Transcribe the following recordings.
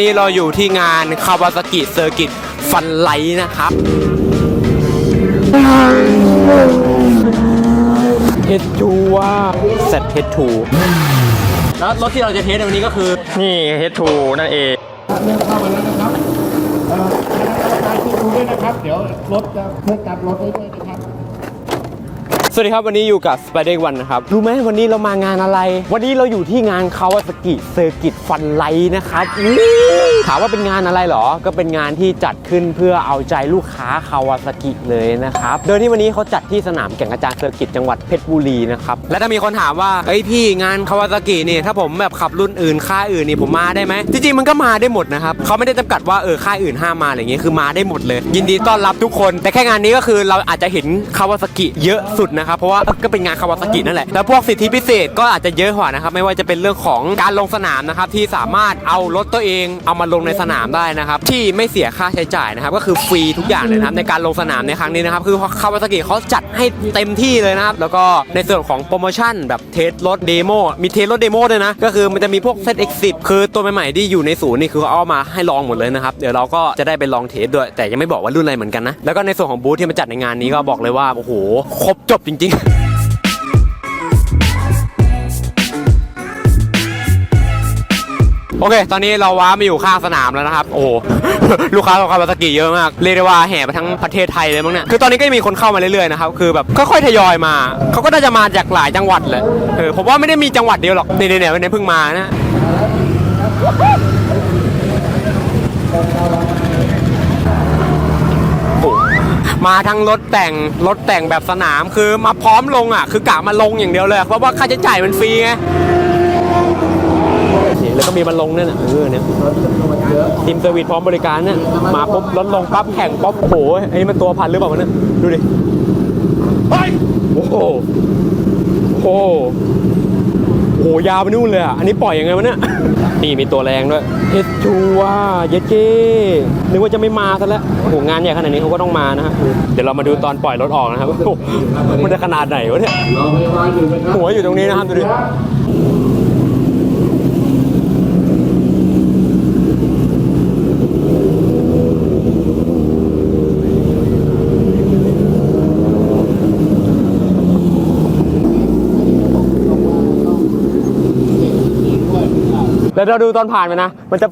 นี่เราอยู่ที่งานคาวาซากิเซอร์กิตฟันไลท์นะครับ เฮดทูว่าเซตเฮดทูแล้วรถที่เราจะเทสในวันนี้ก็คือ นี่ H2 นั่นเองเริ่มเข้ามาแล้วนะครับเอ่อคณะกรรมการช่วยดูด้วยนะครับ เดี๋ยวรถจะเพิ่มกลับรถได้ด้วยนะครับ สวัสดีครับวันนี้อยู่กับ Spider One นนะครับรู้ไหมวันนี้เรามางานอะไร วันนี้เราอยู่ที่งานคาวาซากิเซอร์กิตฟันไลนะครับถามว่าเป็นงานอะไรเหรอ ก็เป็นงานที่จัดขึ้นเพื่อเอาใจลูกค้าคาวาซากิเลยนะครับโดยที่วันนี้เขาจัดที่สนามแข่งกระจานเซอร์กิตจังหวัดเพชรบุรีนะครับและถ้ามีคนถามว่าเอ้ยพี่งานคาวาซากินี่ถ้าผมแบบขับรุ่นอื่นค่ายอื่นนี่ผมมาได้ไหมจริงๆมันก็มาได้หมดนะครับเขาไม่ได้จำกัดว่าเออค่ายอื่นห้ามมาอะไรอย่างเงี้ยคือมาได้หมดเลย ยินดีต้อนรับทุกคน แต่แค่งานนี้ก็คือเราอาจจะเห็นคาวาซากิเยอะสุดนะครับเพราะว่าก็เป็นงานคาวาซากินั่นแหละแล้วพวกสิทธิพิเศษก็อาจจะเยอะกว่านะครับไม่ว่าจะเป็นเรื่องของการลงสนามนะครับที่สามารถเอารถตัวเองเอามาลงในสนามได้นะครับที่ไม่เสียค่าใช้จ่ายนะครับก็คือฟรีทุกอย่างเลยนะครับในการลงสนามในครั้งนี้นะครับคือคาวาซากิเขาจัดให้เต็มที่เลยนะครับแล้วก็ในส่วนของโปรโมชั่นแบบเทสรถเดโมมีเทสรถเดโมด้วยนะก็คือมันจะมีพวก ZX10 คือตัวใหม่ๆที่อยู่ในศูนย์นี่คือเขาเอามาให้ลองหมดเลยนะครับเดี๋ยวเราก็จะได้ไปลองเทสด้วย แต่ยังไม่บอกว่ารุ่นอะไรเหมือนกันนะแล้วก็ในส่วนของบูธที่มาจัดในงานนี้ก็บอกเลยว่าโอ้โหครบจบจริง ๆโอเค ตอนนี้เราว้ามาอยู่ข้างสนามแล้วนะครับ โอ้ ลูกค้าของคาวาซากิเยอะมาก เรียกได้ว่าแห่ไปทั้งประเทศไทยเลยมั้งเนี่ย คือตอนนี้ก็มีคนเข้ามาเรื่อยๆนะครับ คือแบบค่อยๆทยอยมา เขาก็น่าจะมาจากหลายจังหวัดเลยเออ ผมว่าไม่ได้มีจังหวัดเดียวหรอก เนี่ยเนี่ยเนี่ยเพิ่งมานะ โอ้โห มาทั้งรถแต่งรถแต่งแบบสนามคือมาพร้อมลงอะ คือกะมาลงอย่างเดียวเลย เพราะว่าค่าใช้จ่ายมันฟรีไงแล้วก็มีมันลงเนี่ยนะเออเนี่ยทีมเซอร์วิสพร้อมบริการเนี่ยมาปุ๊บรถลงปั๊บแข่งปั๊บโอ้โหไอ้นี่มันตัวพันหรือเปล่าวะเนี่ยดูดิโอ้โหโอ้โห หยาวไปนู่นเลยอะ อันนี้ปล่อยยังไงวะเนี่ย นี่มีตัวแรงด้วยเอสทูว่าเยเจ้นึกว่าจะไม่มาซะแล้วโอ้โหงานใหญ่ขนาดนี้เขาก็ต้องมานะฮะ เดี๋ยวเรามาดูตอนปล่อยรถออกนะครับโอ้โหมันจะขนาดไหนวะเนี่ย หัวอยู่ตรงนี้นะครับดูดิ ยวเราดูตอนผ่านไปนะ มันจะ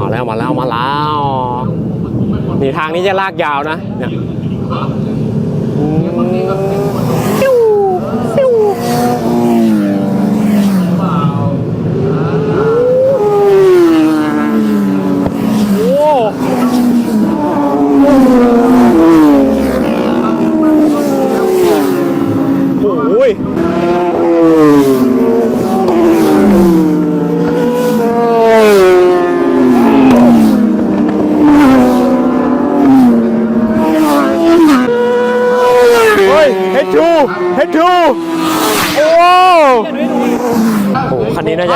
มาแล้วมาแล้วมาแล้วนี่ทางนี้จะลากยาวนะเนี่ย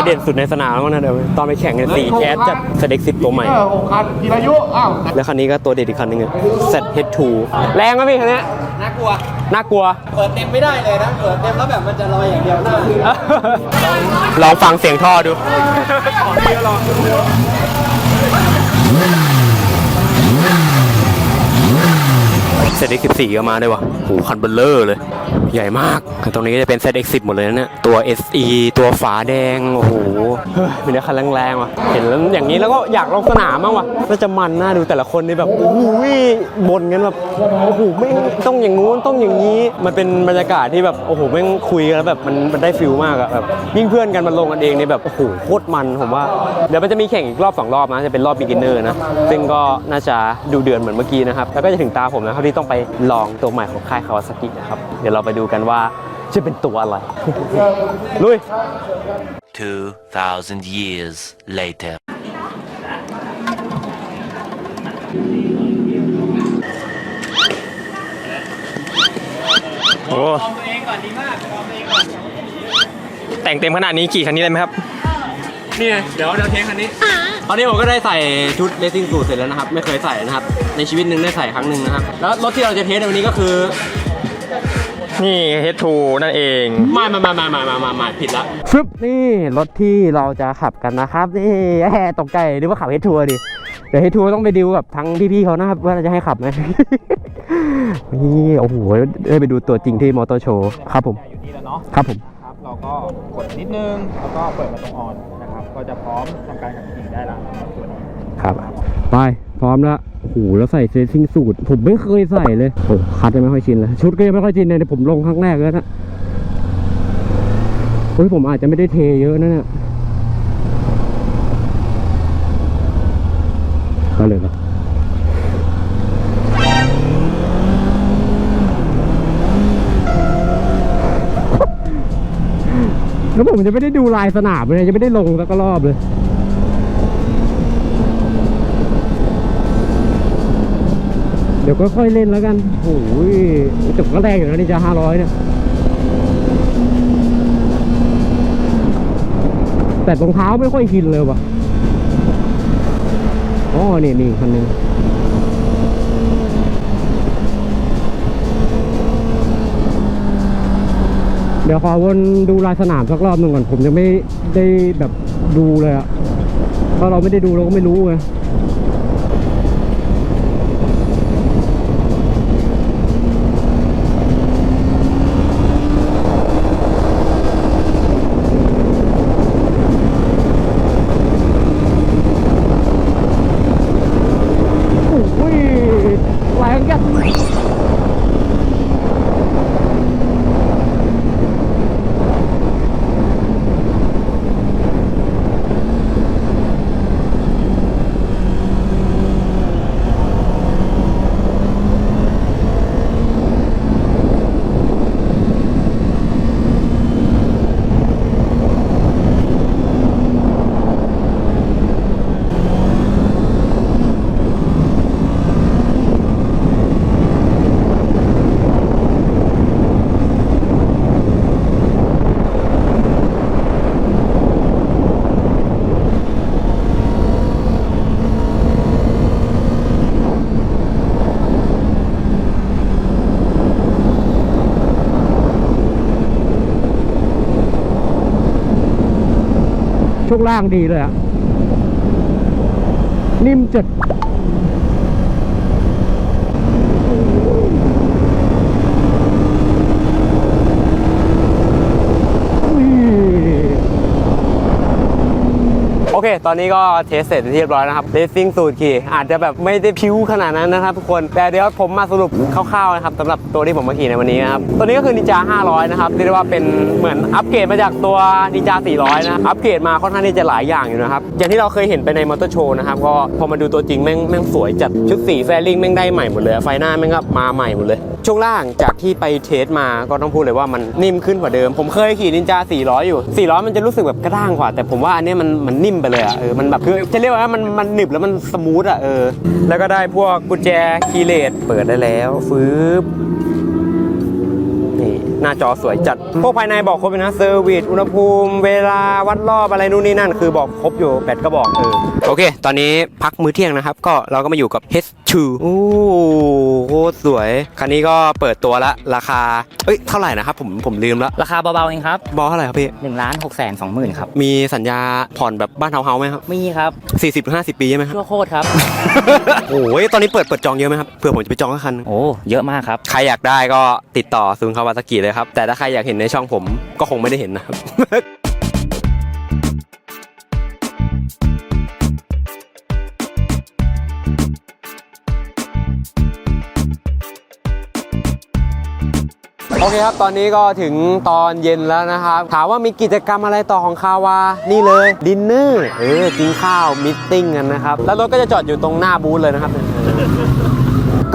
เด่นสุดในสนามแล้วนะเดี๋ยวตอนไปแข่งเนี่ยสี่แคสจัดเซเด็กสิบตัวใหม่ เออหกคันกีรายุอ้าวแล้วคันนี้ก็ตัวเด็ดอีกคันหนึงเซตเฮดทูแรงไหมพี่คันนี้น่ากลัว น่ากลัว เปิดเต็มไม่ได้เลยนะ เปิดเต็มแล้วแบบมันจะลอยอย่างเดียวหน้าลองฟังเสียงท่อดู เซต X14 ก็มาด้วยวะโหคันเบลเลอร์เลย ใหญ่มาก ตรงนี้จะเป็น ZX10 หมดเลยนะเนี่ยตัว SE ตัวฝาแดง โอ้โหเฮ้ยมีแต่คันแรงๆว่ะ เห็นแล้วอย่างนี้แล้วก็อยากลงสนามบ้างว่ะน่าจะมันน่าดูแต่ละคนนี่แบบโอ้โหบ่นกันแบบโอ้โหไม่ต้องอย่างงู้นต้องอย่างนี้ มันเป็นบรรยากาศที่แบบโอ้โหแม่งคุยกันแล้วแบบมันมันได้ฟิลมากอะแบบยิ่งเพื่อนกันมันลงกันเองนี่แบบโอ้โหโคตรมันผมว่า เดี๋ยวมันจะมีแข่งอีกรอบสองรอบนะจะเป็นรอบ beginner นะซึ่งก็น่าจะดูเดือนเหมือนเมื่อกี้นะครับแล้วก็จะถึงตาผมนะครับที่ต้องไปลองตัวใหม่ของค่ายคาวาซากินะครับเดี๋ยวเราไปดูกันว่าจะเป็นตัวอะไร ลุย 2,000 years later. โอ้แต่งเต็มขนาดนี้ขี่คันนี้เลยไหมครับ นี่ไงเดี๋ยวเดี๋ยวเทคคันนี้ ตอนนี้ผมก็ได้ใส่ชุดเลสซิ่งสูทเสร็จแล้วนะครับ ไม่เคยใส่นะครับ ในชีวิตหนึ่งได้ใส่ครั้งหนึ่งนะครับ แล้วรถที่เราจะเทสในวันนี้ก็คือ นี่เฮดทูนั่นเอง มามามามามามามามาผิดละฟึบนี่รถที่เราจะขับกันนะครับนี่แหมตกใจนึกว่าขับเฮดทัวร์ดิเดี๋ยวเฮดทัวร์ต้องไปดิวกับทั้งพี่ๆเขานะครับว่าจะให้ขับไหม นี่โอ้โหได้ไปดูตัวจริงที่มอเตอร์โชว์ครับผม อยู่นี่แล้วเนาะครับผม ครับ เราก็กดนิดนึง แล้วก็เปิดประตูออนนะครับ ก็จะพร้อมทำการขับขี่ได้แล้วสำหรับตัวนี้ครับ ไป พร้อมแล้วโอ้โหแล้วใส่เซตซิ่งสูตร ผมไม่เคยใส่เลยโอ้คัดยังไม่ค่อยชินเลย ชุดก็ยังไม่ค่อยชินเลยผมลงครั้งแรกแล้วนะเฮ้ยผมอาจจะไม่ได้เทเยอะนะเนี่ยก็เลยครับแล้วผมจะไม่ได้ดูลายสนามเลยจะไม่ได้ลงสักรอบเลย เดี๋ยวก็ค่อยเล่นแล้วกันโอ้ยแต่ก็แรงอยู่นะนี่จะห้าร้อยเนี่ย แต่รองเท้าไม่ค่อยชินเลยว่ะอ๋อนี่นี่คันหนึงเดี๋ยวขอวนดูลายสนามสักรอบหนึ่งก่อน ผมจะไม่ได้แบบดูเลยอะถ้าเราไม่ได้ดูเราก็ไม่รู้ไง โอ้ยแรงกัน ช่วงล่างดีเลยอะนิ่มจัดอุ้ยโอ เค ตอนนี้ก็เทสเสร็จเรียบร้อยนะครับเลสซิ่งสูตรขี่อาจจะแบบไม่ได้พิ้วขนาดนั้นนะครับทุกคนแต่เดี๋ยวผมมาสรุปคร่าวๆนะครับสำหรับตัวที่ผมมาขี่ในวันนี้นะครับตัวนี้ก็คือนินจา500 นะครับเรียกได้ว่าเป็นเหมือนอัปเกรดมาจากตัวนินจา400 นะอัปเกรดมาค่อนข้างที่จะหลายอย่างอยู่นะครับอย่างที่เราเคยเห็นไปในมอเตอร์โชว์นะครับก็พอมาดูตัวจริงแม่งแม่งสวยจัดชุดสีแฟลิงแม่งได้ใหม่หมดเลยไฟหน้าแม่งก็มาใหม่หมดเลย ช่วงล่างจากที่ไปเทสมาก็ต้องพูดเลยว่ามันนิ่มขึ้นกว่าเดิม ผมเคยขี่นินจา 400 อยู่ 400 มันจะรู้สึกแบบกระด้างกว่า แต่ผมว่าอันนี้มันมันนิ่มไปเลยอะเออมันแบบคือจะเรียกว่ามันมันหนึบแล้วมันสมูทอะเออแล้วก็ได้พวกกุญแจคีย์เลสเปิดได้แล้วฟืบ หน้าจอสวยจัด พวกภายในบอกครบเลยนะเซอร์วิสอุณหภูมิ เวลาวัดรอบอะไรนู่นนี่นั่น คือบอกครบอยู่แบตก็บอกเออโอเค ตอนนี้พักมื้อเที่ยงนะครับ ก็เราก็มาอยู่กับ H2 โอ้โคตรสวย คันนี้ก็เปิดตัวละราคา เอ้ยเท่าไหร่นะครับผมผมลืมแล้วราคาเบาๆเองครับบอเท่าไหร่ครับพี่1ล้าน6แสน2หมื่นครับ มีสัญญาผ่อนแบบบ้านเฮาเฮาไหมครับมีครับ40 50ปีใช่ไหมครับชั่วโคตรครับ โอ้ยตอนนี้เปิดเปิดจองเยอะไหมครับเผื่อผมจะไปจองสักคันโอ้เยอะมากครับใครอยากได้ก็ติดต่อซูนคาวาซากิเลยครับ แต่ถ้าใครอยากเห็นในช่องผมก็คงไม่ได้เห็นนะครับโอเคครับ ตอนนี้ก็ถึงตอนเย็นแล้วนะครับ ถามว่ามีกิจกรรมอะไรต่อของคาวา นี่เลยดินเนอร์เออกินข้าวมิทติ้งกันนะครับ แล้วรถก็จะจอดอยู่ตรงหน้าบูธเลยนะครับ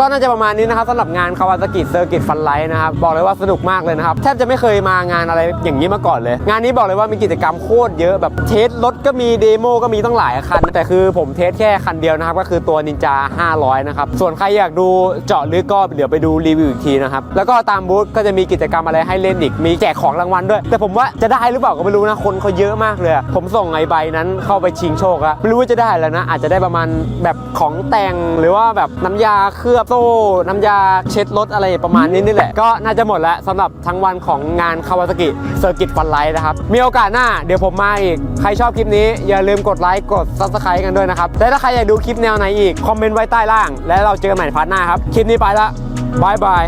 ก็น่าจะประมาณนี้นะครับสำหรับงานคาวาซากิเซอร์กิตฟันไลท์นะครับบอกเลยว่าสนุกมากเลยนะครับแทบจะไม่เคยมางานอะไรอย่างนี้มาก่อนเลย งานนี้บอกเลยว่ามีกิจกรรมโคตรเยอะแบบเทสรถก็มีเดโมก็มีตั้งหลายคัน แต่คือผมเทสแค่คันเดียวนะครับก็คือตัวนินจา 500 นะครับ ส่วนใครอยากดูเจาะลึกก็เดี๋ยวไปดูรีวิวอีกทีนะครับแล้วก็ตามบูธก็จะมีกิจกรรมอะไรให้เล่นอีกมีแจกของรางวัลด้วย แต่ผมว่าจะได้หรือเปล่าก็ไม่รู้นะคนเขาเยอะมากเลย ผมส่งไอใบนั้นเข้าไปชิงโชคอะไม่รู้ว่าจะได้แล้วนะอาจจะได้ประมาณแบบของแต่งหรือว่าแบบน้ำยาเคลือบโซ่ น้ำยาเช็ดรถอะไรประมาณนี้นี่แหละ ก็น่าจะหมดแล้วสำหรับทั้งวันของงานคาวาซากิเซอร์กิตฟันไลท์นะครับ มีโอกาสหน้าเดี๋ยวผมมาอีก ใครชอบคลิปนี้อย่าลืมกดไลค์กด subscribe กันด้วยนะครับ และถ้าใครอยากดูคลิปแนวไหนอีก คอมเมนต์ไว้ใต้ล่าง และเราเจอกันใหม่พาร์ทหน้าครับ คลิปนี้ไปละบายบาย